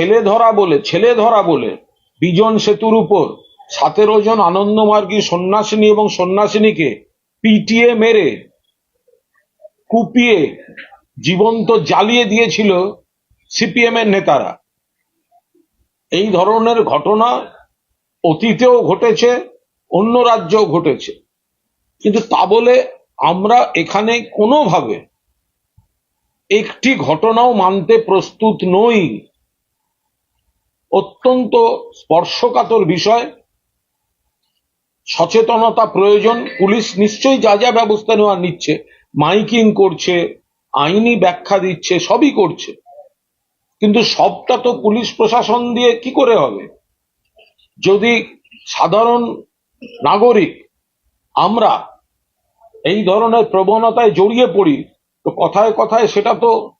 ছেলে ধরা বলে, ছেলে ধরা বলে, বিজন সেতুর উপর সতেরো জন আনন্দমার্গী সন্ন্যাসিনী এবং সন্ন্যাসিনীকে পিটিয়ে মেরে, কুপিয়ে জীবন্ত জ্বালিয়ে দিয়েছিল সিপিএম এর নেতারা। এই ধরনের ঘটনা অতীতেও ঘটেছে, অন্য রাজ্যেও ঘটেছে। কিন্তু তা বলে আমরা এখানে কোনোভাবে একটি ঘটনাও মানতে প্রস্তুত নই। অত্যন্ত স্পর্শকাতর বিষয়। সচেতনতা প্রয়োজন, পুলিশ নিশ্চয়ই যা যা ব্যবস্থা নেওয়া নিচ্ছে, মাইকিং করছে, আইনি ব্যাখ্যা দিচ্ছে, সবই করছে। কিন্তু সবটা তো পুলিশ প্রশাসন দিয়ে কি করে হবে? যদি সাধারণ নাগরিক, আমরা এই ধরনের প্রবণতায় জড়িয়ে পড়ি, তো কথায় কথায় সেটা তো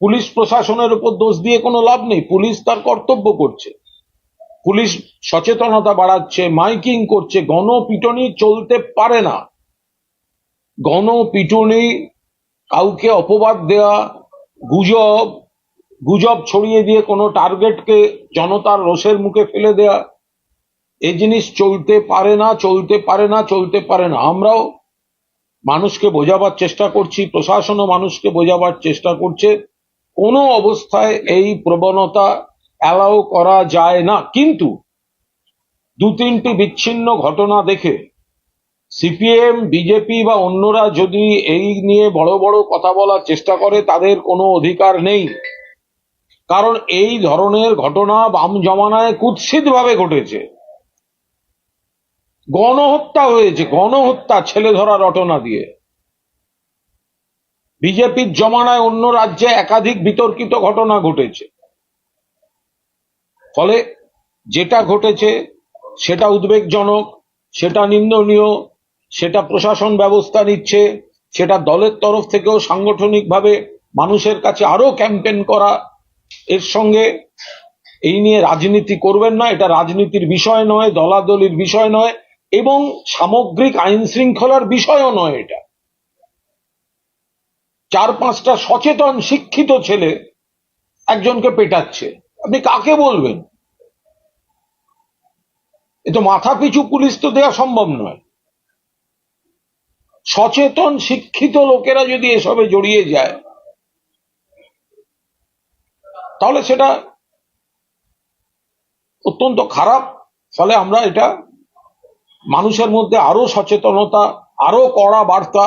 পুলিশ প্রশাসনের উপর দোষ দিয়ে কোনো লাভ নেই। পুলিশ তার কর্তব্য করছে। পুলিশ সচেতনতা বাড়াচ্ছে, মাইকিং করছে, গণপিটনি চলতে পারে না। গণপিটুনি কাউকে অপবাদ দেওয়া গুজব গুজব ছড়িয়ে দিয়ে কোনো টার্গেটকে জনতার রোষের মুখে ফেলে দেয়া এই জিনিস চলতে পারে না, চলতে পারে না, চলতে পারে না। আমরাও মানুষকে বোঝাবার চেষ্টা করছি, প্রশাসনও মানুষকে বোঝাবার চেষ্টা করছে। কোনো অবস্থায় এই প্রবণতা অ্যালাউ করা যায় না। কিন্তু দু তিনটি বিচ্ছিন্ন ঘটনা দেখে সিপিএম, বিজেপি বা অন্যরা যদি এই নিয়ে বড় বড় কথা বলার চেষ্টা করে, তাদের কোনো অধিকার নেই। কারণ এই ধরনের ঘটনা বাম জমানায় কুৎসিতভাবে ঘটেছে। গণহত্যা হয়েছে, গণহত্যা ছেলে ধরা রটনা দিয়ে। বিজেপির জমানায় অন্য রাজ্যে একাধিক বিতর্কিত ঘটনা ঘটেছে। ফলে যেটা ঘটেছে, সেটা উদ্বেগজনক, সেটা নিন্দনীয়, সেটা প্রশাসন ব্যবস্থা নিচ্ছে, সেটা দলের তরফ থেকেও সাংগঠনিকভাবে মানুষের কাছে আরও ক্যাম্পেন করা, এর সঙ্গে এই নিয়ে রাজনীতি করবেন না, এটা রাজনীতির বিষয় নয়, দলাদলির বিষয় নয়, এবং সামগ্রিক আইন শৃঙ্খলার বিষয়ও নয় এটা। চার পাঁচটা সচেতন, শিক্ষিত ছেলে একজনকে পেটাচ্ছে। আপনি কাকে বলবেন? এ তো মাথা পিছু পুলিশ তো দেওয়া সম্ভব নয়। সচেতন, শিক্ষিত লোকেরা যদি এসবে জড়িয়ে যায়, তাহলে সেটা অত্যন্ত খারাপ। ফলে আমরা এটা মানুষের মধ্যে আরও সচেতনতা, আরও কড়া বার্তা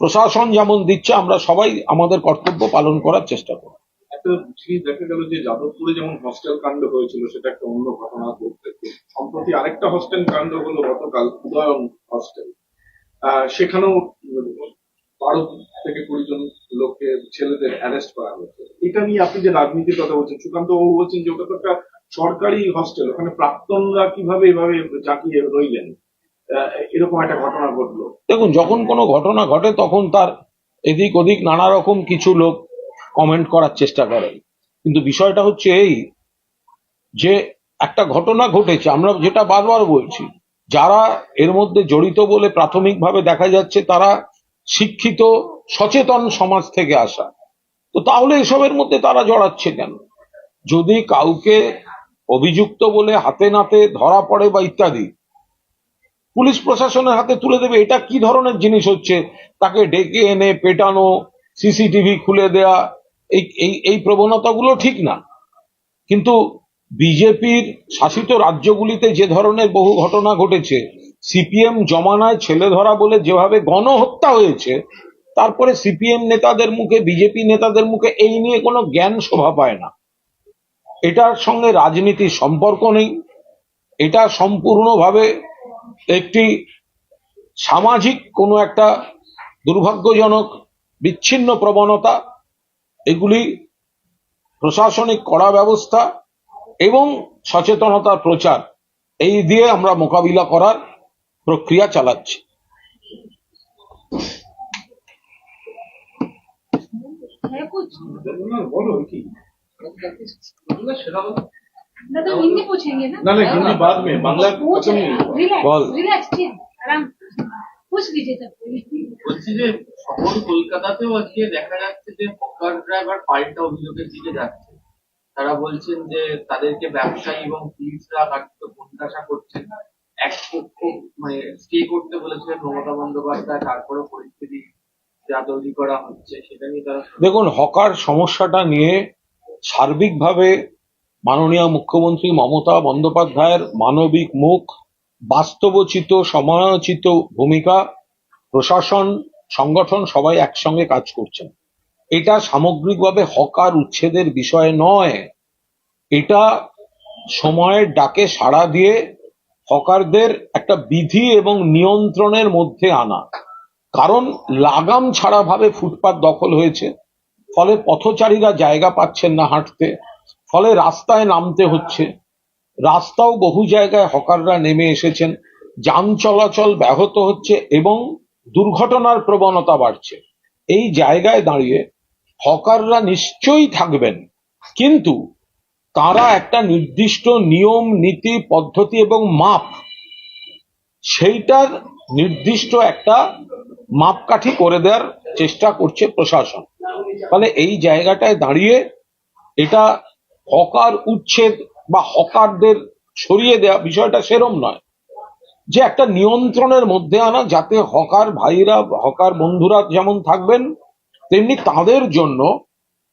প্রশাসন যেমন দিচ্ছে, আমরা সবাই আমাদের কর্তব্য পালন করার চেষ্টা করব। দেখা গেল যে যাদবপুরে যেমন হস্টেল কাণ্ড হয়েছিল, সেটা একটা অন্য ঘটনা ঘটতে সম্প্রতি আরেকটা হস্টেল কাণ্ড হলো গতকাল উদয়ন হস্টেল সেখানেও বারো থেকে কুড়ি জন লোককে, ছেলেদের অ্যারেস্ট করা হয়েছে। এটা নিয়ে আপনি যে রাজনীতির কথা বলছেন, সুকান্ত বাবু বলছেন যে ওটা তো একটা সরকারি হস্টেল ওখানে প্রাক্তনরা কীভাবে এভাবে জাঁকিয়ে রইলেন? এরকম একটা ঘটনা ঘটলো। দেখুন, যখন কোনো ঘটনা ঘটে, তখন তার এদিক ওদিক নানা রকম কিছু লোক কমেন্ট করার চেষ্টা করে। কিন্তু বিষয়টা হচ্ছে এই যে একটা ঘটনা ঘটেছে, আমরা যেটা বারবার বলছি, যারা এর মধ্যে জড়িত বলে প্রাথমিকভাবে দেখা যাচ্ছে তারা শিক্ষিত, সচেতন সমাজ থেকে আসা। তো তাহলে এসবের মধ্যে তারা জড়াচ্ছে কেন? যদি কাউকে অভিযুক্ত বলে হাতে নাতে ধরা পড়ে বা ইত্যাদি পুলিশ প্রশাসনের হাতে তুলে দেবে, এটা কি ধরনের জিনিস হচ্ছে? তাকে ডেকে এনে পেটানো, সিসিটিভি খুলে দেয়া, এই এই এই প্রবণতাগুলো ঠিক না। কিন্তু বিজেপির শাসিত রাজ্যগুলিতে যে ধরনের বহু ঘটনা ঘটেছে, সিপিএম জমানায় ছেলে ধরা বলে যেভাবে গণহত্যা হয়েছে, তারপরে সিপিএম নেতাদের মুখে, বিজেপি নেতাদের মুখে এই নিয়ে কোনো জ্ঞান শোভা পায় না। এটার সঙ্গে রাজনীতির সম্পর্ক নেই, এটা সম্পূর্ণভাবে একটি সামাজিক কোনো একটা দুর্ভাগ্যজনক বিচ্ছিন্ন প্রবণতা এগুলি প্রশাসনিক কড়া ব্যবস্থা এবং সচেতনতার প্রচার এই দিয়ে আমরা মোকাবিলা করার প্রক্রিয়া চালাচ্ছি। হ্যাঁ, সেটা हिंदी पूछेंगे ना না না হিন্দি বাদ में বাংলা पूछ खत्म रहे नहीं हैं हुआ। रिलैक्स बोल। रिलैक्स ठीक आराम पूछ लीजिए तब বলছি যে শহর কলকাতাতেও আজকে দেখা যাচ্ছে যে হকার ড্রাইভার পাল্টা অভিযোগের দিকে যাচ্ছে তারা বলছেন যে তাদেরকে ব্যবসায়ী এবং পুলিশরা কার্যত প্রত্যাশা করছেন এক পক্ষ মানে স্টে করতে বলেছিলেন মমতা বন্দ্যোপাধ্যায় তারপরে পরিস্থিতি যা তৈরি করা হচ্ছে সেটা নিয়ে তারা দেখুন হকার সমস্যাটা নিয়ে সার্বিকভাবে মাননীয় মুখ্যমন্ত্রী মমতা বন্দ্যোপাধ্যায়ের মানবিক মুখ, বাস্তবচিত সময়োচিত ভূমিকা, প্রশাসন, সংগঠন সবাই একসঙ্গে কাজ করছেন। এটা সামগ্রিকভাবে হকার উচ্ছেদের বিষয় নয়। এটা সময়ের ডাকে সাড়া দিয়ে হকারদের একটা বিধি এবং নিয়ন্ত্রণের মধ্যে আনা। কারণ লাগাম ছাড়া ভাবে ফুটপাত দখল হয়েছে, ফলে পথচারীরা জায়গা পাচ্ছেন না হাঁটতে। ফলে রাস্তায় নামতে হচ্ছে। রাস্তাও বহু জায়গায় হকাররা নেমে এসেছেন। যান চলাচল ব্যাহত হচ্ছে এবং দুর্ঘটনার প্রবণতা বাড়ছে। এই জায়গায় দাঁড়িয়ে হকাররা নিশ্চয়ই থাকবেন। কিন্তু তারা একটা নির্দিষ্ট নিয়ম, নীতি, পদ্ধতি এবং মাপ, সেইটার নির্দিষ্ট একটা মাপকাঠি করে দেওয়ার চেষ্টা করছে প্রশাসন। ফলে এই জায়গাটায় দাঁড়িয়ে এটা হকার উচ্ছেদ বা হকারদের সরিয়ে দেওয়া বিষয়টা সেরম নয়। যে একটা নিয়ন্ত্রণের মধ্যে আনা, যাতে হকার ভাইরা, হকার বন্ধুরা যেমন থাকবেন, তেমনি তাদের জন্য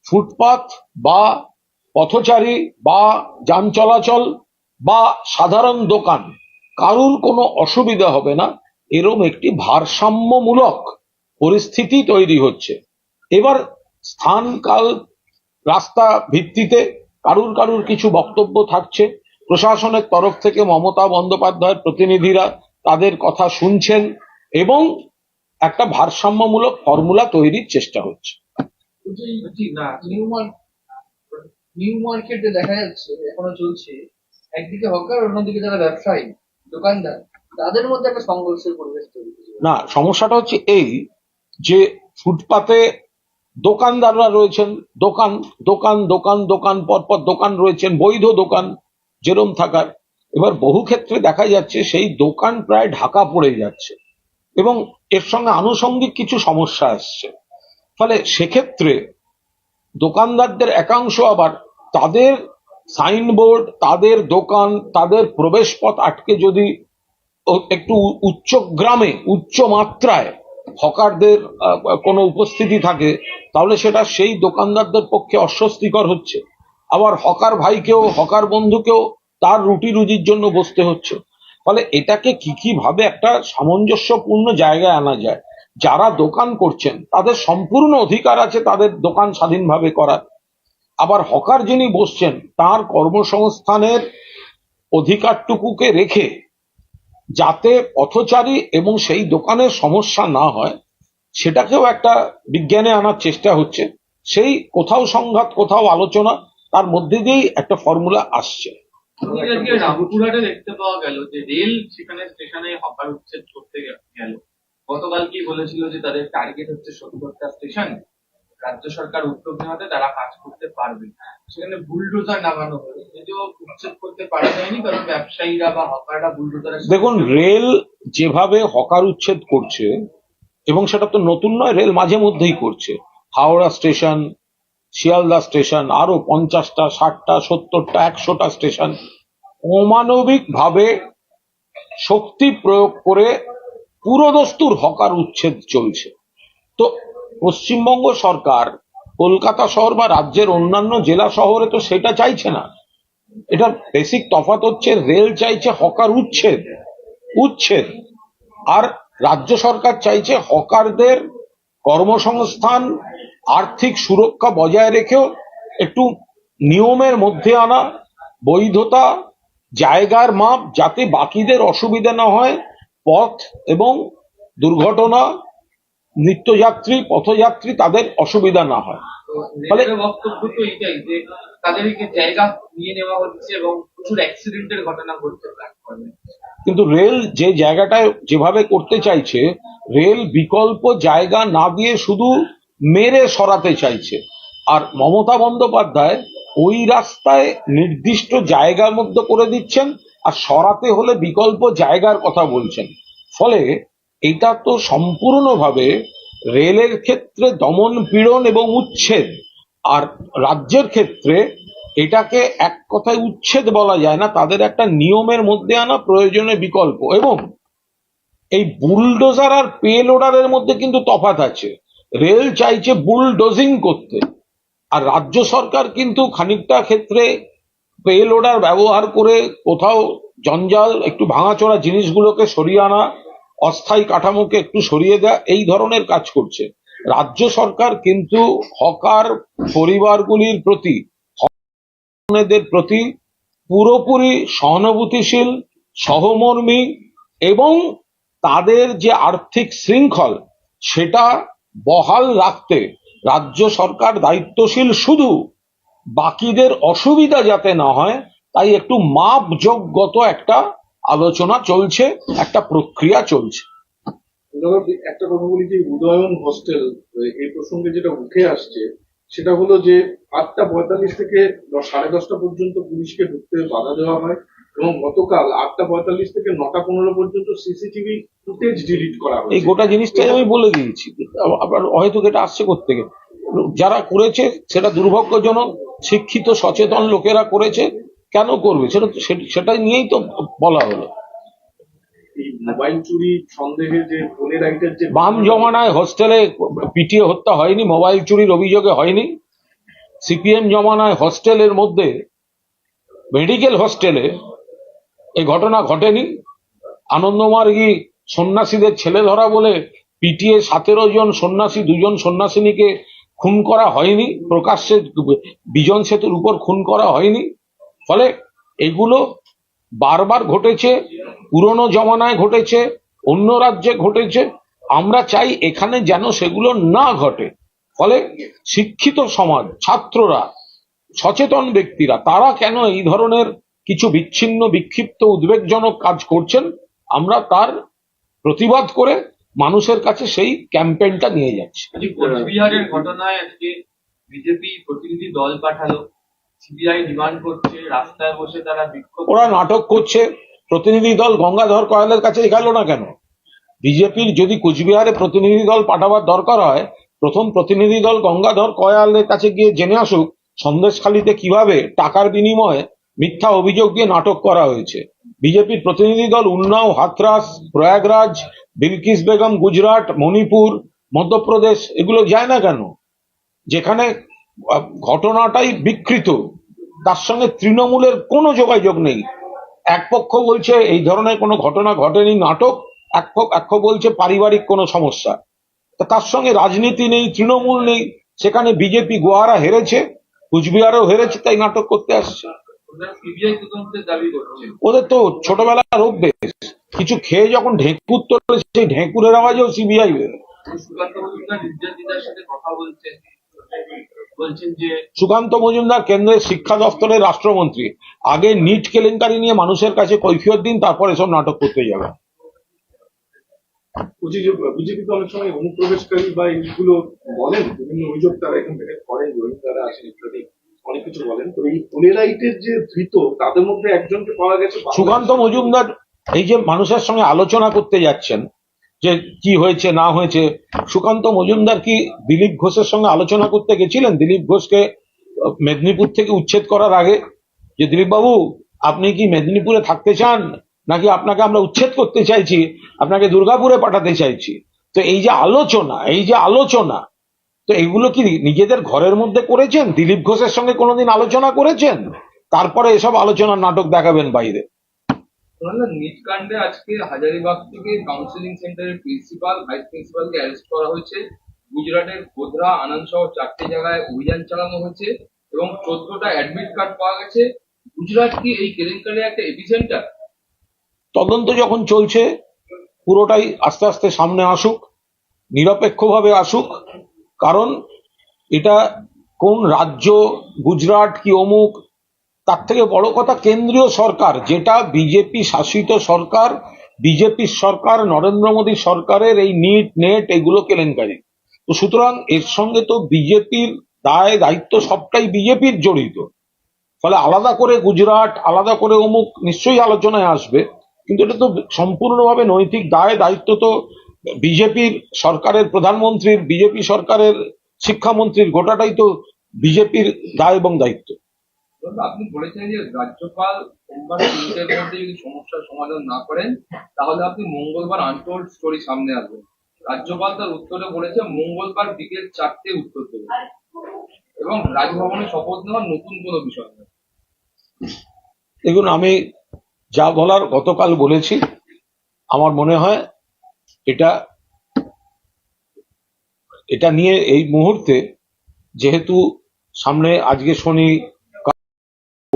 ফুটপাত বা পথচারী বা যান চলাচল বা সাধারণ দোকান কারুর কোনো অসুবিধা হবে না। এরম একটি ভারসাম্যমূলক পরিস্থিতি তৈরি হচ্ছে। এবার স্থান কাল রাস্তা ভিত্তিতে কারুর কারুর কিছু বক্তব্য থাকছে। প্রশাসনের তরফ থেকে মমতা বন্দ্যোপাধ্যায়ের প্রতিনিধিরা তাদের কথা শুনছেন এবং একটা ভারসাম্যমূলক ফর্মুলা তৈরির চেষ্টা হচ্ছে। না নিউ মার্কেট নিউ মার্কেটে দেখা যাচ্ছে এখনও চলছে একদিকে হকার অন্যদিকে যারা ব্যবসায়ী দোকানদার তাদের মধ্যে একটা সংঘর্ষের পরিবেশ তৈরি না সমস্যাটা হচ্ছে এই যে ফুটপাতে দোকানদাররা রয়েছেন, দোকান দোকান দোকান দোকান, পর পর দোকান রয়েছেন, বৈধ দোকান, যেরম থাকার। এবার বহু ক্ষেত্রে দেখা যাচ্ছে সেই দোকান প্রায় ঢাকা পড়ে যাচ্ছে এবং এর সঙ্গে আনুষঙ্গিক কিছু সমস্যা আসছে। ফলে সেক্ষেত্রে দোকানদারদের একাংশ আবার তাদের সাইনবোর্ড, তাদের দোকান, তাদের প্রবেশপথ আটকে যদি একটু উচ্চ গ্রামে, উচ্চ মাত্রায় হকারদের কোনো উপস্থিতি থাকে তাহলে সেটা সেই দোকানদারদের পক্ষে অস্বস্তিকর হচ্ছে। আবার হকার ভাইকেও, হকার বন্ধুকেও তার রুটি রুজির জন্য বসতে হচ্ছে। ফলে এটাকে কি কি ভাবে একটা সামঞ্জস্যপূর্ণ জায়গায় আনা যায়। যারা দোকান করছেন, তাদের সম্পূর্ণ অধিকার আছে তাদের দোকান স্বাধীনভাবে করার। আবার হকার যিনি বসছেন, তার কর্মসংস্থানের অধিকারটুকুকে রেখে যাতে পথচারী এবং সেই দোকানের সমস্যা না হয় সেটাকেও একটা বিজ্ঞানে আনার চেষ্টা হচ্ছে। সেই কোথাও সংঘাত কোথাও আলোচনা তার মধ্যে দিয়েই একটা ফর্মুলা আসছে। রামপুরহাটে দেখতে পাওয়া গেল যে রেল সেখানে স্টেশনে হকার উচ্ছেদ করতে গেল। গতকাল কি বলেছিল যে তাদের টার্গেট হচ্ছে সত্তরটা স্টেশন? রাজ্য সরকার উদ্যোগ নেওয়াতে তারা কাজ করতে পারবে সেখানে বুলডোজার নামানো হলো। যদিও উচ্ছেদ করতে পারা যায়নি কারণ ব্যবসায়ীরা বা হকাররা দেখুন রেল যেভাবে হকার উচ্ছেদ করছে এবং সেটা তো নতুন নয়, রেল মাঝে মধ্যেই করছে। হাওড়া স্টেশন, শিয়ালদা স্টেশন, আরও পঞ্চাশটা, ষাটটা, সত্তরটা, একশোটা স্টেশন অমানবিক ভাবে শক্তি প্রয়োগ করে পুরোদস্তুর হকার উচ্ছেদ চলছে। তো পশ্চিমবঙ্গ সরকার কলকাতা শহর বা রাজ্যের অন্যান্য জেলা শহরে তো সেটা চাইছে না। এটা বেসিক তফাত হচ্ছে রেল চাইছে হকার উচ্ছেদ উচ্ছেদ। আর রাজ্য সরকার চাইছে হকারদের কর্মসংস্থান আর্থিক সুরক্ষা বজায় রেখেও একটু নিয়মের মধ্যে আনা বৈধতা জায়গার মাপ যাতে বাকিদের অসুবিধা না হয় পথ এবং দুর্ঘটনা নিত্যযাত্রী পথযাত্রী তাদের অসুবিধা না হয়। ফলে- বক্তব্য তো এটাই যে তাদেরকে জায়গা নিয়ে নেওয়া হচ্ছে এবং প্রচুর অ্যাক্সিডেন্টের ঘটনা ঘটছে প্ল্যাটফর্মে কিন্তু রেল যে জায়গাটায় যেভাবে করতে চাইছে, রেল বিকল্প জায়গা না দিয়ে শুধু মেরে সরাতে চাইছে। আর মমতা বন্দ্যোপাধ্যায় ওই রাস্তায় নির্দিষ্ট জায়গার মধ্যে করে দিচ্ছেন আর সরাতে হলে বিকল্প জায়গার কথা বলছেন। ফলে এটা তো সম্পূর্ণভাবে রেলের ক্ষেত্রে দমন পীড়ন এবং উচ্ছেদ, আর রাজ্যের ক্ষেত্রে এটাকে এক কথায় উচ্ছেদ বলা যায় না, তাদের একটা নিয়মের মধ্যে আনা প্রয়োজনে বিকল্প এবং এই বুলডোজার আর পে লোডারের মধ্যে কিন্তু তফাৎ আছে। রেল চাইছে বুলডোজিং করতে, আর রাজ্য সরকার কিন্তু খানিকটা ক্ষেত্রে পে লোডার ব্যবহার করে কোথাও জঞ্জাল, একটু ভাঙাচোরা জিনিসগুলোকে সরিয়ে আনা, অস্থায়ী কাঠামোকে একটু সরিয়ে দেওয়া এই ধরনের কাজ করছে। রাজ্য সরকার কিন্তু হকার পরিবারগুলির প্রতি হকারদের প্রতি পুরোপুরি সহানুভূতিশীল, সহমর্মী এবং তাদের যে আর্থিক শৃঙ্খল, সেটা বহাল রাখতে রাজ্য সরকার দায়িত্বশীল শুধু। বাকিদের অসুবিধা যাতে না হয়, তাই একটু মাপযোগ্যত একটা আলোচনা চলছে, একটা প্রক্রিয়া চলছে। একটা কথা বলি যে উদয়ন হস্টেল এই প্রসঙ্গে যেটা উঠে আসছে সেটা হলো যে আটটা পঁয়তাল্লিশ থেকে সাড়ে দশটা পর্যন্ত পুলিশকে ঢুকতে বাধা দেওয়া হয় এবং গতকাল আটটা পঁয়তাল্লিশ থেকে নটা পনেরো পর্যন্ত সিসিটিভি ফুটেজ ডিলিট করা এই গোটা জিনিসটাই আমি বলে দিয়েছি। আবার হয়তো এটা আসছে থেকে যারা করেছে সেটা দুর্ভাগ্যজনক, শিক্ষিত, সচেতন লোকেরা করেছে। কেন করবে? সেটা তো- সে- সেটা নিয়েই তো বলা হলো। মোবাইল বাম জমানায় হোস্টেলে পিটিয়ে হত্যা হয়নি, মোবাইল চুরির অভিযোগে হয়নি। সিপিএম জমানায় হোস্টেলের মধ্যে, মেডিকেল হোস্টেলে এই ঘটনা ঘটেনি। আনন্দমার্গী সন্ন্যাসীদের ছেলে ধরা বলে পিটিয়ে সতেরো জন সন্ন্যাসী, দুজন সন্ন্যাসিনীকে খুন করা হয়নি। প্রকাশ্যে বিজন সেতুর উপর খুন করা হয়নি। ফলে এগুলো বারবার ঘটেছে, পুরনো জমানায় ঘটেছে, অন্য রাজ্যে ঘটেছে। আমরা চাই এখানে যেন সেগুলো না ঘটে। ফলে শিক্ষিত সমাজ, ছাত্ররা, সচেতন ব্যক্তিরা, তারা কেন এই ধরনের কিছু বিচ্ছিন্ন, বিক্ষিপ্ত, উদ্বেগজনক কাজ করছেন? আমরা তার প্রতিবাদ করে মানুষের কাছে সেই ক্যাম্পেইনটা নিয়ে যাচ্ছি। কোচবিহারের ঘটনায় আজকে বিজেপি প্রতিনিধি দল পাঠালো। সিবিআই ডিমান্ড করছে রাস্তায় বসে তারা বিক্ষোভ ওরা নাটক করছে প্রতিনিধি দল গঙ্গাধর কয়ালের কাছে গেল না কেন? বিজেপির যদি কোচবিহারে প্রতিনিধি দল পাঠাবার দরকার হয় প্রথম প্রতিনিধি দল গঙ্গাধর কয়ালের কাছে গিয়ে জেনে আসুক সন্দেশখালীতে কীভাবে টাকার বিনিময়ে মিথ্যা অভিযোগ দিয়ে নাটক করা হয়েছে। বিজেপির প্রতিনিধি দল উন্নাও হাথরাস প্রয়াগরাজ বিলকিস বেগম গুজরাট মণিপুর মধ্যপ্রদেশ এগুলো যায় না কেন? যেখানে ঘটনাটাই বিকৃত। তার সঙ্গে তৃণমূলের কোনো যোগাযোগ নেই। এক পক্ষ বলছে এই ধরনের কোনো ঘটনা ঘটেনি নাটক। এক পক্ষ বলছে পারিবারিক কোনো সমস্যা। তার সঙ্গে রাজনীতি নেই তৃণমূল নেই। সেখানে বিজেপি গোয়ারা হেরেছে কুচবিহারেও হেরেছে তাই নাটক করতে আসছে। ওদের তো ছোটবেলার অভ্যেস। কিছু খেয়ে যখন ঢেঁকুর তোলে সেই ঢেঁকুরের আওয়াজেও সিবিআই সুকান্ত মজুমদার বিদ্যার্থীদের সাথে কথা বলছেন বলছেন যে সুকান্ত মজুমদার কেন্দ্রের শিক্ষা দপ্তরের রাষ্ট্রমন্ত্রী। আগে নিট কেলেঙ্কারি নিয়ে মানুষের কাছে কৈফিয়ত দিন তারপর এসব নাটক করতে যাবে। অনেক সময় অনুপ্রবেশকারী বা এইগুলো বলেন বিভিন্ন অভিযোগ তারা এখান থেকে করেন রোহিঙ্গারা আসেন ইত্যাদি অনেক কিছু বলেন। তো এই যে ধৃত তাদের মধ্যে একজনকে পাওয়া গেছে সুকান্ত মজুমদার এই যে মানুষের সঙ্গে আলোচনা করতে যাচ্ছেন যে কি হয়েছে, না হয়েছে। সুকান্ত মজুমদার কি দিলীপ ঘোষের সঙ্গে আলোচনা করতে গেছিলেন? দিলীপ ঘোষকে মেদিনীপুর থেকে উচ্ছেদ করার আগে? যে দিলীপ বাবু আপনি কি মেদিনীপুরে থাকতে চান? নাকি আপনাকে আমরা উচ্ছেদ করতে চাইছি? আপনাকে দুর্গাপুরে পাঠাতে চাইছি। তো এই যে আলোচনা, এই যে আলোচনা, তো এগুলো কি নিজেদের ঘরের মধ্যে করেছেন? দিলীপ ঘোষের সঙ্গে কোনোদিন আলোচনা করেছেন? তারপরে এসব আলোচনার নাটক দেখাবেন বাইরে। নিট কাণ্ডে আজকে হাজারিবাগ থেকে কাউন্সিলিং সেন্টারের প্রিন্সিপাল ভাইস প্রিন্সিপালকে অ্যারেস্ট করা হয়েছে। গুজরাটের গোধরা আনন্দ সহ চারটি জায়গায় অভিযান চালানো হয়েছে এবং চোদ্দটা অ্যাডমিট কার্ড পাওয়া গেছে। গুজরাট কি এই কেলেঙ্কারির একটা এপিসেন্টার তদন্ত যখন চলছে, পুরোটাই আস্তে আস্তে সামনে আসুক, নিরপেক্ষভাবে আসুক, কারণ এটা কোন রাজ্য, গুজরাট কি অমুক তার থেকে বড় কথা কেন্দ্রীয় সরকার, যেটা বিজেপি শাসিত সরকার বিজেপির সরকার, নরেন্দ্র মোদী সরকারের এই নিট, নেট, এগুলো কেলেঙ্কারি। তো সুতরাং এর সঙ্গে তো বিজেপির দায়, দায়িত্ব সবটাই বিজেপির জড়িত। ফলে আলাদা করে গুজরাট, আলাদা করে অমুক, নিশ্চয়ই আলোচনায় আসবে। কিন্তু এটা তো সম্পূর্ণভাবে নৈতিক দায়, দায়িত্ব তো বিজেপির সরকারের প্রধানমন্ত্রীর, বিজেপি সরকারের শিক্ষামন্ত্রীর, গোটাটাই তো বিজেপির দায় এবং দায়িত্ব। আপনি বলেছেন যে রাজ্যপাল সোমবার তিনটের মধ্যে যদি সমস্যার সমাধান না করেন, তাহলে আপনি মঙ্গলবার আনটোল্ড স্টোরি সামনে আসবেন। রাজ্যপাল তার উত্তরে বলেছে, মঙ্গলবার বিকেল চারটে উত্তর দেবে। এবং রাজভবনে শপথ নেওয়ার নতুন কোনো বিষয় নেই। দেখুন, আমি যা বলার গতকাল বলেছি, আমার মনে হয় এটা এটা নিয়ে এই মুহূর্তে যেহেতু সামনে আজকে শনি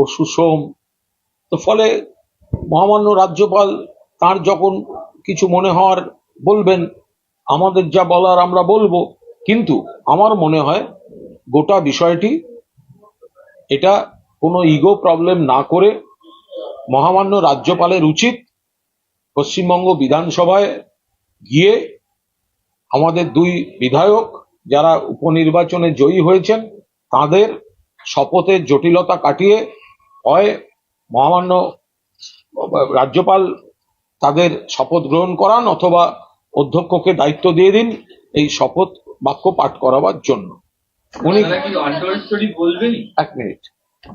পরশু তো ফলে মহামান্য রাজ্যপাল তার যখন কিছু মনে হওয়ার বলবেন, আমাদের যা বলার আমরা বলব, কিন্তু আমার মনে হয় গোটা বিষয়টি এটা কোনো ইগো প্রবলেম না করে মহামান্য রাজ্যপালের উচিত পশ্চিমবঙ্গ বিধানসভায় গিয়ে আমাদের দুই বিধায়ক যারা উপনির্বাচনে জয়ী হয়েছেন, তাদের শপথের জটিলতা কাটিয়ে হয় মহামান্য রাজ্যপাল তাদের শপথ গ্রহণ করান অথবা অধ্যক্ষকে দায়িত্ব দিয়ে দিন এই শপথ বাক্য পাঠ করাবার জন্য। উনি এক মিনিট।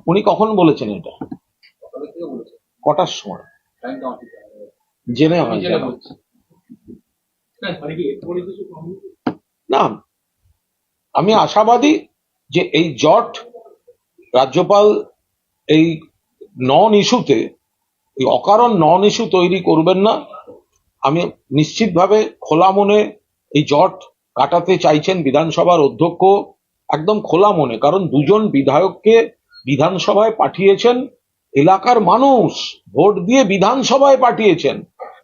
উনি কখন বলেছেন এটা? কটার সময়? জানা হয়। কমিটি না। আমি আশাবাদী যে এই জট রাজ্যপাল এই নন ইস্যুতে এই অকারণ নন ইস্যু তৈরি করবেন না। আমি নিশ্চিতভাবে খোলা মনে এই জট কাটাতে চাইছেন বিধানসভার অধ্যক্ষ, একদম খোলা মনে। কারণ দুজন বিধায়ককে বিধানসভায় পাঠিয়েছেন, এলাকার মানুষ ভোট দিয়ে বিধানসভায় পাঠিয়েছেন।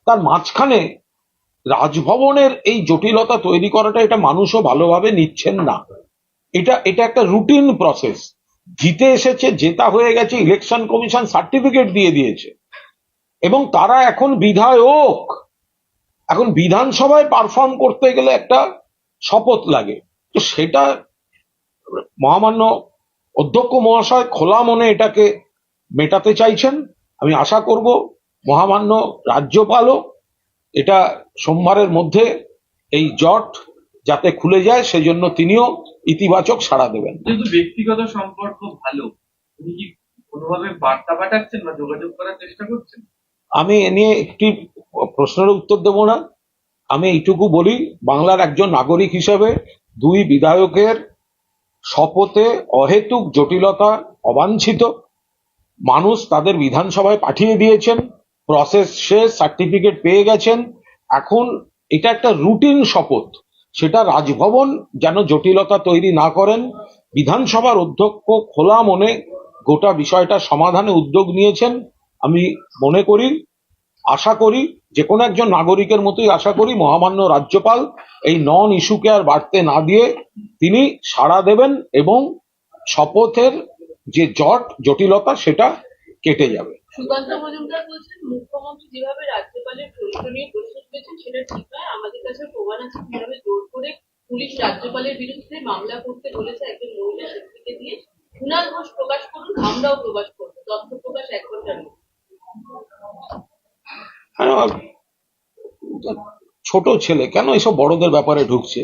তার মাঝখানে রাজভবনের এই জটিলতা তৈরি করাটা এটা মানুষও ভালোভাবে নিচ্ছেন না। এটা এটা একটা রুটিন প্রসেস জিতে এসেছে, জেতা হয়ে গেছে ইলেকশন কমিশন সার্টিফিকেট দিয়ে দিয়েছে। এবং তারা এখন বিধায়ক। এখন বিধানসভায় পারফর্ম করতে গেলে একটা শপথ লাগে। তো সেটা মহামান্য অধ্যক্ষ মহাশয় খোলা মনে এটাকে মেটাতে চাইছেন। আমি আশা করব মহামান্য রাজ্যপালও এটা সোমবারের মধ্যে এই জট যাতে খুলে যায়, সেজন্য তিনিও ইতিবাচক সাড়া দেবেন যেহেতু ব্যক্তিগত সম্পর্ক ভালো উনি কি কোনোভাবে বার্তা পাঠাচ্ছেন বা যোগাযোগ করার চেষ্টা করছেন? আমি এ নিয়ে একটি প্রশ্নের উত্তর দেব না। আমি এইটুকু বলি বাংলার একজন নাগরিক হিসেবে দুই বিধায়কের শপথে অহেতুক জটিলতা অবাঞ্ছিত। মানুষ তাদের বিধানসভায় পাঠিয়ে দিয়েছেন প্রসেস শেষ সার্টিফিকেট পেয়ে গেছেন। এখন এটা একটা রুটিন শপথ। সেটা রাজভবন যেন জটিলতা তৈরি না করেন। বিধানসভার অধ্যক্ষ খোলা মনে গোটা বিষয়টা সমাধানে উদ্যোগ নিয়েছেন। আমি মনে করি, আশা করি যে কোনো একজন নাগরিকের মতোই আশা করি মহামান্য রাজ্যপাল এই নন ইস্যুকে আর বাড়তে না দিয়ে তিনি সাড়া দেবেন এবং শপথের যে জট, জটিলতা, সেটা কেটে যাবে। সুকান্ত মজুমদার বলছেন মুখ্যমন্ত্রী যেভাবে রাজ্যপালের চরিত্র নিয়ে প্রশ্ন তুলেছেন সেটা ঠিক নয়। আমাদের কাছে প্রমাণ আছে কীভাবে জোর করে পুলিশ রাজ্যপালের বিরুদ্ধে মামলা করতে বলেছে একজন মহিলা শিল্পীকে দিয়ে। কুণাল ঘোষ প্রকাশ করুন আমরাও প্রকাশ করব। তথ্য প্রকাশ এক ঘণ্টার হ্যাঁ, ছোট ছেলে কেন এসব বড়দের ব্যাপারে ঢুকছে?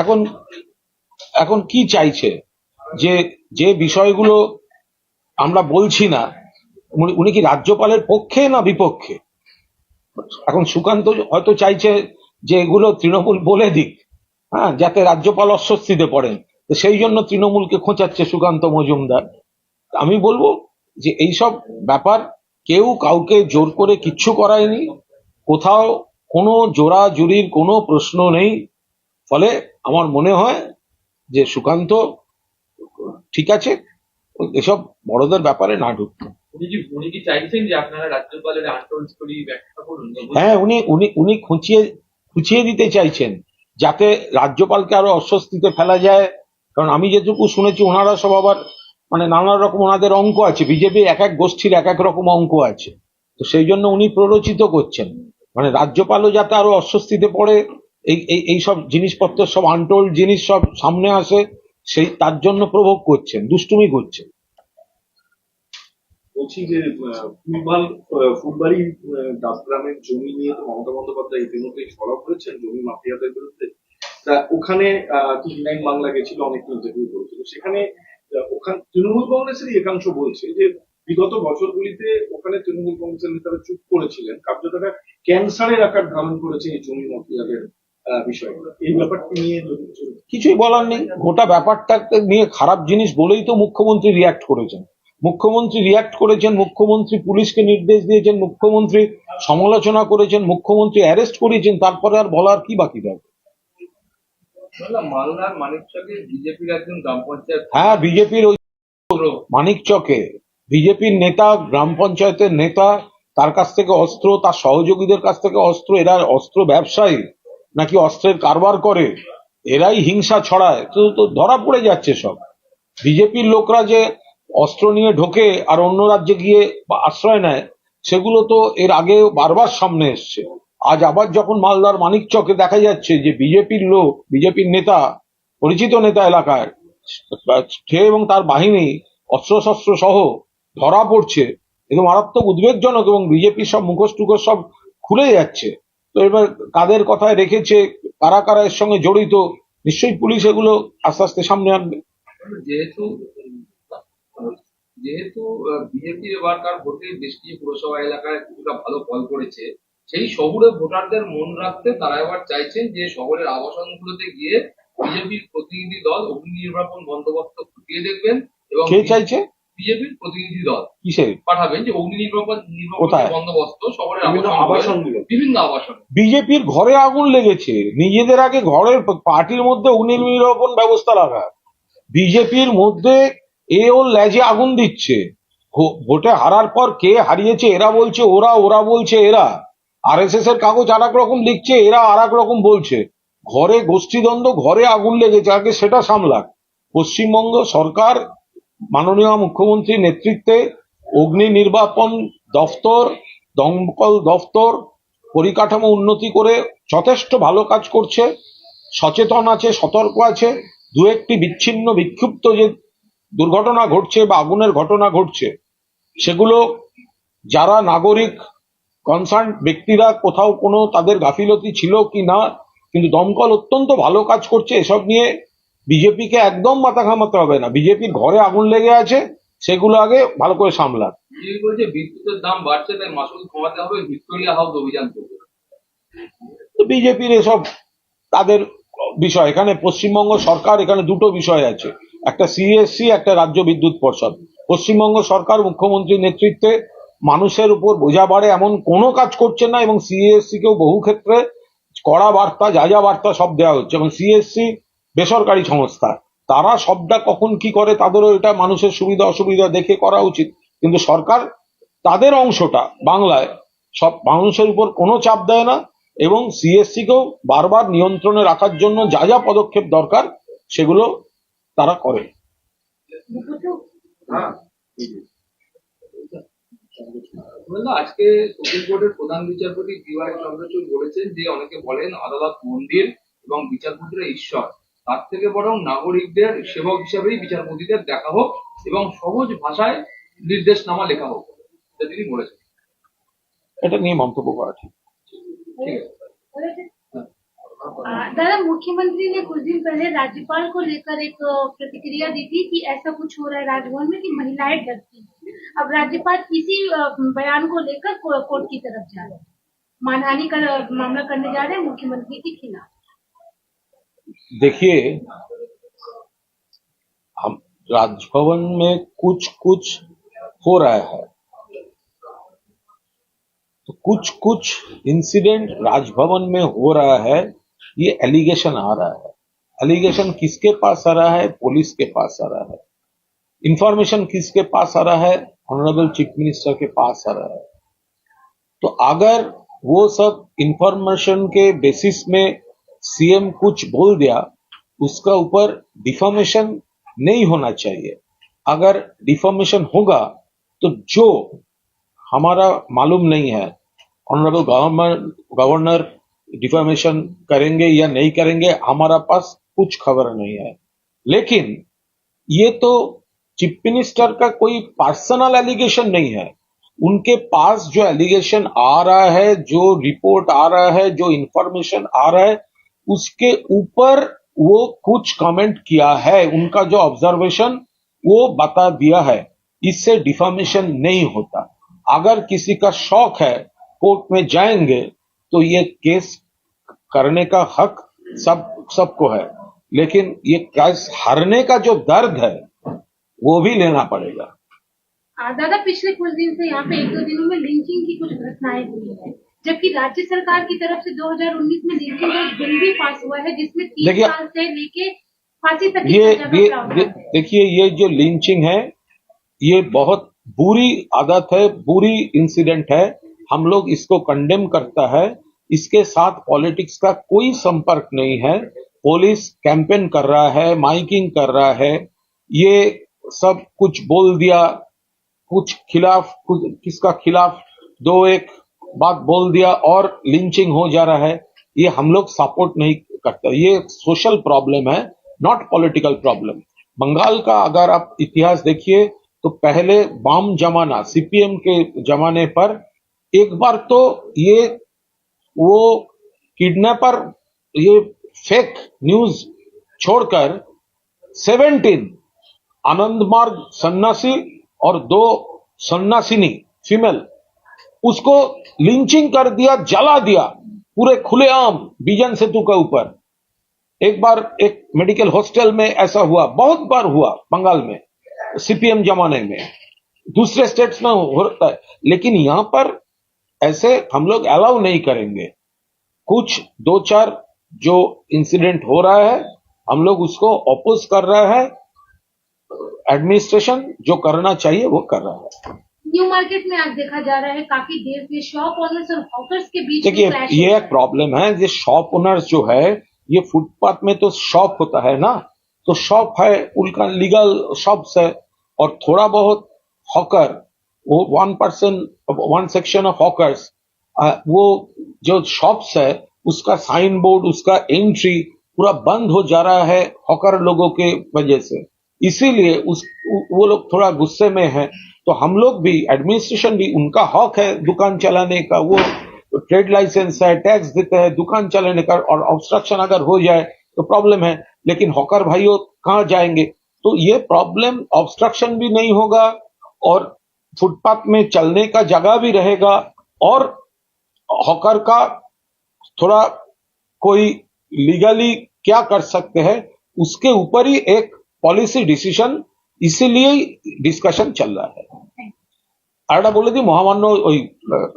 এখন এখন কি চাইছে? যে যে বিষয়গুলো আমরা বলছি না, উনি- কি রাজ্যপালের পক্ষে না বিপক্ষে? এখন সুকান্ত হয়তো চাইছে যে এগুলো তৃণমূল বলে দিক হ্যাঁ যাতে রাজ্যপাল অস্বস্তিতে পড়েন। সেই জন্য তৃণমূলকে খোঁচাচ্ছে সুকান্ত মজুমদার। আমি বলব যে এইসব ব্যাপার কেউ কাউকে জোর করে কিচ্ছু করায়নি, কোথাও কোনো জোরাজুরির কোনো প্রশ্ন নেই। ফলে আমার মনে হয় যে সুকান্ত ঠিক আছে এসব বড়দের ব্যাপারে না ঢুকতে? হ্যাঁ উনি উনি উনি খুঁচিয়ে খুঁচিয়ে দিতে চাইছেন যাতে রাজ্যপালকে আরও অস্বস্তিতে ফেলা যায়। কারণ আমি যেটুকু শুনেছি ওনারা সব আবার মানে নানা রকম ওনাদের অঙ্ক আছে। বিজেপি এক এক গোষ্ঠীর এক এক রকম অঙ্ক আছে। তো সেই জন্য উনি প্ররোচিত করছেন। মানে রাজ্যপালও যাতে আরও অস্বস্তিতে পড়ে এই এই এই সব জিনিসপত্র সব আনটোল্ড জিনিস সব সামনে আসে সেই তার জন্য প্রভোগ করছেন দুষ্টুমি করছেন। বলছি যে ফুলবাল ফুলবাড়ি আহ, জমি নিয়ে তো মমতা বন্দ্যোপাধ্যায় ইতিমধ্যেই সরব হয়েছেন জমি মাফিয়াদের বিরুদ্ধে। তা ওখানে টিভি নাইন বাংলা গেছিল অনেক ইন্টারভিউ করেছিল। সেখানে ওখানে তৃণমূল কংগ্রেসেরই একাংশ বলছে যে বিগত বছরগুলিতে ওখানে তৃণমূল কংগ্রেসের নেতারা চুপ করেছিলেন। কার্যত ক্যান্সারের আকার ধারণ করেছে এই জমি মফিয়াদের কিছুই বলার নেই। গোটা ব্যাপারটা নিয়ে খারাপ জিনিস বলেই তো মুখ্যমন্ত্রী রিয়াক্ট করেছেন। মুখ্যমন্ত্রী রিয়াক্ট করেছেন মুখ্যমন্ত্রী পুলিশকে নির্দেশ দিয়েছেন মুখ্যমন্ত্রী সমালোচনা করেছেন মুখ্যমন্ত্রী অ্যারেস্ট করিয়েছেন তারপরে আর বলার কি বাকি থাকে মালদার মানিকচকে বিজেপির একজন গ্রাম পঞ্চায়েত হ্যাঁ বিজেপির ওই মানিক চকে। বিজেপির নেতা গ্রাম পঞ্চায়েতের নেতা তার কাছ থেকে অস্ত্র তার সহযোগীদের কাছ থেকে অস্ত্র এরা অস্ত্র ব্যবসায়ী। নাকি অস্ত্রের কারবার করে? এরাই হিংসা ছড়ায়। তো তো ধরা পড়ে যাচ্ছে সব। বিজেপির লোকরা যে অস্ত্র নিয়ে ঢোকে আর অন্য রাজ্যে গিয়ে আশ্রয় নেয়, সেগুলো তো এর আগে বারবার সামনে এসছে। আজ আবার যখন মালদার মানিক চকে দেখা যাচ্ছে যে বিজেপির লোক, বিজেপির নেতা, পরিচিত নেতা এলাকায় সে এবং তার বাহিনী, অস্ত্রশস্ত্র সহ ধরা পড়ছে এবং মারাত্মক উদ্বেগজনক এবং বিজেপির সব মুখোশ টুখোশ সব খুলে যাচ্ছে। তো এবার কাদের কথায় রেখেছে কারা কারা এর সঙ্গে জড়িত নিশ্চয়ই পুলিশ এগুলো আস্তে আস্তে সামনে আনবে। যেহেতু যেহেতু বিজেপি এবারকার ভোটে বেশ কিছু পুরসভা এলাকায় কিছুটা ভালো ফল করেছে সেই শহুরে ভোটারদের মন রাখতে তারা এবার চাইছেন যে শহরের আবাসনগুলোতে গিয়ে বিজেপির প্রতিনিধি দল অগ্নি নির্বাপন বন্দোবস্ত খতিয়ে দেখবেন এবং কে চাইছে? বিজেপির প্রতিনিধি দল কিসের? পাঠাবেন যে অগ্নি নির্বাপন বন্দোবস্ত শহরের আবাসন বিভিন্ন আবাসন। বিজেপির ঘরে আগুন লেগেছে নিজেদের আগে ঘরের পার্টির মধ্যে অগ্নি নির্বাপন ব্যবস্থা রাখা বিজেপির মধ্যে এ ওর লেজে আগুন দিচ্ছে। ভোটে হারার পর কে হারিয়েছে এরা বলছে ওরা ওরা বলছে এরা। আর এস এর কাগজ আর এক রকম লিখছে এরা আর এক রকম বলছে। ঘরে গোষ্ঠীদ্বন্দ্ব ঘরে আগুন লেগেছে আগে সেটা সামলাক। পশ্চিমবঙ্গ সরকার মাননীয় মুখ্যমন্ত্রীর নেতৃত্বে অগ্নি নির্বাপন দফতর, দমকল দফতর পরিকাঠামো উন্নতি করে যথেষ্ট ভালো কাজ করছে, সচেতন আছে, সতর্ক আছে। দু একটি বিচ্ছিন্ন বিক্ষিপ্ত যে দুর্ঘটনা ঘটছে বা আগুনের ঘটনা ঘটছে, সেগুলো যারা নাগরিক কনসার্ন ব্যক্তিরা কোথাও কোনো তাদের গাফিলতি ছিল কি না, কিন্তু দমকল অত্যন্ত ভালো কাজ করছে, এসব নিয়ে বিজেপিকে একদম মাথা ঘামাতে হবে না। বিজেপির ঘরে আগুন লেগে আছে সেগুলো আগে ভালো করে বলছে বিদ্যুতের দাম বাড়ছে তাই মাসুল কমাতে হবে ভিক্টোরিয়া হাউস অভিযান বিজেপির এসব তাদের বিষয়। এখানে পশ্চিমবঙ্গ সরকার এখানে দুটো বিষয় আছে। একটা সিএসসি একটা রাজ্য বিদ্যুৎ পর্ষদ। পশ্চিমবঙ্গ সরকার মুখ্যমন্ত্রীর নেতৃত্বে মানুষের উপর বোঝা বাড়ে এমন কোনো কাজ করছে না এবং সিএসসি কেও বহু ক্ষেত্রে কড়া বার্তা যা যা বার্তা সব দেওয়া হচ্ছে। এবং সিএসসি বেসরকারি সংস্থা। তারা সবটা কখন কি করে তাদেরও এটা মানুষের সুবিধা অসুবিধা দেখে করা উচিত। কিন্তু সরকার তাদের অংশটা বাংলায় সব মানুষের উপর কোনো চাপ দেয় না এবং সিএসসি কেও বারবার নিয়ন্ত্রণে রাখার জন্য যা যা পদক্ষেপ দরকার সেগুলো তারা করে। হ্যাঁ আজকে সুপ্রিম কোর্টের প্রধান বিচারপতি ডিওয়াই চন্দ্রচূড় বলেছেন যে অনেকে বলেন আদালত মন্দির এবং বিচারপতিরা ঈশ্বর। তার থেকে বরং নাগরিকদের সেবক হিসাবেই বিচারপতিদের দেখা হোক এবং সহজ ভাষায় নির্দেশনামা লেখা হোক এটা তিনি বলেছেন এটা নিয়ে মন্তব্য করা ঠিক ঠিক আছে आ, दादा मुख्यमंत्री ने कुछ दिन पहले राज्यपाल को लेकर एक अ, प्रतिक्रिया दी थी कि ऐसा कुछ हो रहा है राजभवन में कि महिलाएं डरती हैं। अब राज्यपाल इसी अ, बयान को लेकर को- कोर्ट की तरफ जा रहे हैं मानहानि का अ, मामला करने जा रहे हैं मुख्यमंत्री के खिलाफ देखिए, हम राजभवन में कुछ कुछ हो रहा है। तो कुछ कुछ इंसिडेंट राजभवन में हो रहा है, ये एलिगेशन आ रहा है। एलिगेशन किसके पास आ रहा है? पुलिस के पास आ रहा है। इंफॉर्मेशन किसके पास आ रहा है? ऑनरेबल चीफ मिनिस्टर के पास आ रहा है। तो अगर वो सब इंफॉर्मेशन के बेसिस में सीएम कुछ बोल दिया, उसका ऊपर डिफॉर्मेशन नहीं होना चाहिए। अगर डिफॉर्मेशन होगा तो जो हमारा मालूम नहीं है, ऑनरेबल गवर्नर डिफॉर्मेशन करेंगे या नहीं करेंगे, हमारा पास कुछ खबर नहीं है। लेकिन ये तो चीफ मिनिस्टर का कोई पर्सनल एलिगेशन नहीं है। उनके पास जो एलिगेशन आ रहा है, जो रिपोर्ट आ रहा है, जो इंफॉर्मेशन आ रहा है उसके ऊपर वो कुछ कमेंट किया है, उनका जो ऑब्जर्वेशन वो बता दिया है। इससे डिफॉर्मेशन नहीं होता। अगर किसी का शौक है कोर्ट में जाएँगे तो ये केस करने का हक सब, सबको है। लेकिन ये केस हारने का जो दर्द है, वो भी लेना पड़ेगा। दादा, पिछले कुछ दिन से यहाँ पे एक दो दिनों में लिंचिंग की कुछ घटनाएँ हुई है। जबकि राज्य सरकार की तरफ़ से 2019 में का एक बिल भी पास हुआ है जिसमें तीन साल से लेके फांसी तक ये ये है। देखिए ये जो लिंचिंग है ये बहुत बुरी आदत है बुरी इंसिडेंट है। हम लोग इसको कंडेम करता है। इसके साथ पॉलिटिक्स का कोई संपर्क नहीं है। पुलिस कैंपेन कर रहा है माइकिंग कर रहा है। ये सब कुछ बोल दिया। कुछ खिलाफ कुछ किसका खिलाफ? दो एक बात बोल दिया और लिंचिंग हो जा रहा है, ये हम लोग सपोर्ट नहीं करते। ये सोशल प्रॉब्लम है नॉट पॉलिटिकल प्रॉब्लम बंगाल का अगर आप इतिहास देखिए तो पहले बाम जमाना सीपीएम के जमाने पर एक बार तो ये, वो किडनैपर ये फेक न्यूज़ छोड़कर 17 आनंद मार्ग सन्नासी और दो सन्नासिनी फीमेल उसको लिंचिंग कर दिया, जला दिया, पूरे खुलेआम बीजन सेतु के ऊपर। एक बार एक मेडिकल हॉस्टल में ऐसा हुआ, बहुत बार हुआ बंगाल में, सीपीएम जमाने में। दूसरे स्टेट्स में होता है, लेकिन यहाँ पर ऐसे हम लोग अलाउ नहीं करेंगे। कुछ दो चार जो इंसिडेंट हो रहा है, हम लोग उसको अपोज कर रहे हैं। एडमिनिस्ट्रेशन जो करना चाहिए वो कर रहा है। न्यू मार्केट में आज देखा जा रहा है काफ़ी देर से शॉप ओनर्स और हॉकर्स के बीच देखिए ये एक प्रॉब्लम है। ये शॉप ओनर्स जो है ये फुटपाथ में तो शॉप होता है ना? तो शॉप है उनका लीगल शॉप्स है और थोड़ा बहुत हॉकर वो one percent one section of hawkers वो जो शॉप्स है उसका साइन बोर्ड उसका एंट्री पूरा बंद हो जा रहा है हॉकर लोगों के वजह से। इसीलिए उस वो लोग थोड़ा गुस्से में है तो हम लोग भी एडमिनिस्ट्रेशन भी उनका हक है दुकान चलाने का। वो ट्रेड लाइसेंस है टैक्स देते हैं दुकान चलाने का और ऑब्स्ट्रक्शन अगर हो जाए तो प्रॉब्लम है। लेकिन हॉकर भाइयों, कहाँ जाएँगे? तो ये प्रॉब्लम ऑब्स्ट्रक्शन भी नहीं होगा और फुटपाथ में चलने का जगह भी रहेगा और हॉकर का थोड़ा कोई लीगली क्या कर सकते हैं, उसके ऊपर ही एक पॉलिसी डिसीज़न ইসিলিয়েই ডিসকাশন চল रहा है আর একটা বলে দিই মহামান্য ওই আহ,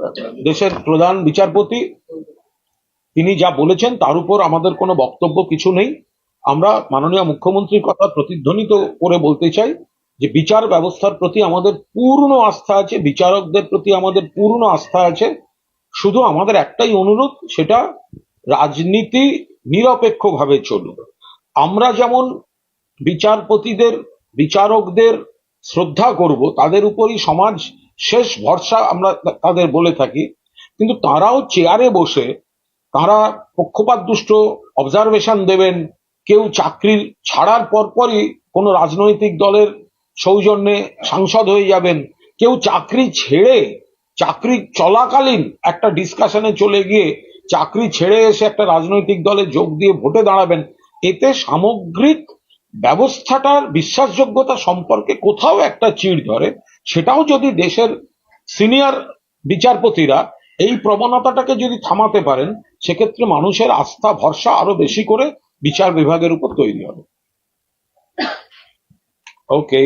দেশের প্রধান বিচারপতি তিনি যা বলেছেন তার উপর আমাদের কোনো বক্তব্য কিছু নেই আমরা মাননীয় মুখ্যমন্ত্রীর কথা প্রতিধ্বনিত করে বলতে চাই যে বিচার ব্যবস্থার প্রতি আমাদের পূর্ণ আস্থা আছে বিচারকদের প্রতি আমাদের পূর্ণ আস্থা আছে শুধু আমাদের একটাই অনুরোধ সেটা রাজনীতি নিরপেক্ষভাবে চলুক আমরা যেমন বিচারপতিদের বিচারকদের শ্রদ্ধা করব, তাদের উপরই সমাজ শেষ ভরসা আমরা তাদের বলে থাকি। কিন্তু তারাও চেয়ারে বসে, তারা পক্ষপাত দুষ্ট অবজারভেশন দেবেন, কেউ চাকরি ছাড়ার পরপরই কোনো রাজনৈতিক দলের সৌজন্যে সাংসদ হয়ে যাবেন, কেউ চাকরি ছেড়ে, চাকরি চলাকালীন একটা ডিসকাশনে চলে গিয়ে চাকরি ছেড়ে এসে একটা রাজনৈতিক দলে যোগ দিয়ে ভোটে দাঁড়াবেন, এতে সামগ্রিক ব্যবস্থাটার বিশ্বাসযোগ্যতা সম্পর্কে কোথাও একটা চিড় ধরে, সেটাও যদি দেশের সিনিয়র বিচারপতিরা এই প্রবণতাটাকে যদি থামাতে পারেন, সেক্ষেত্রে মানুষের আস্থা, ভরসা আরও বেশি করে বিচার বিভাগের উপর তৈরি হবে। ওকে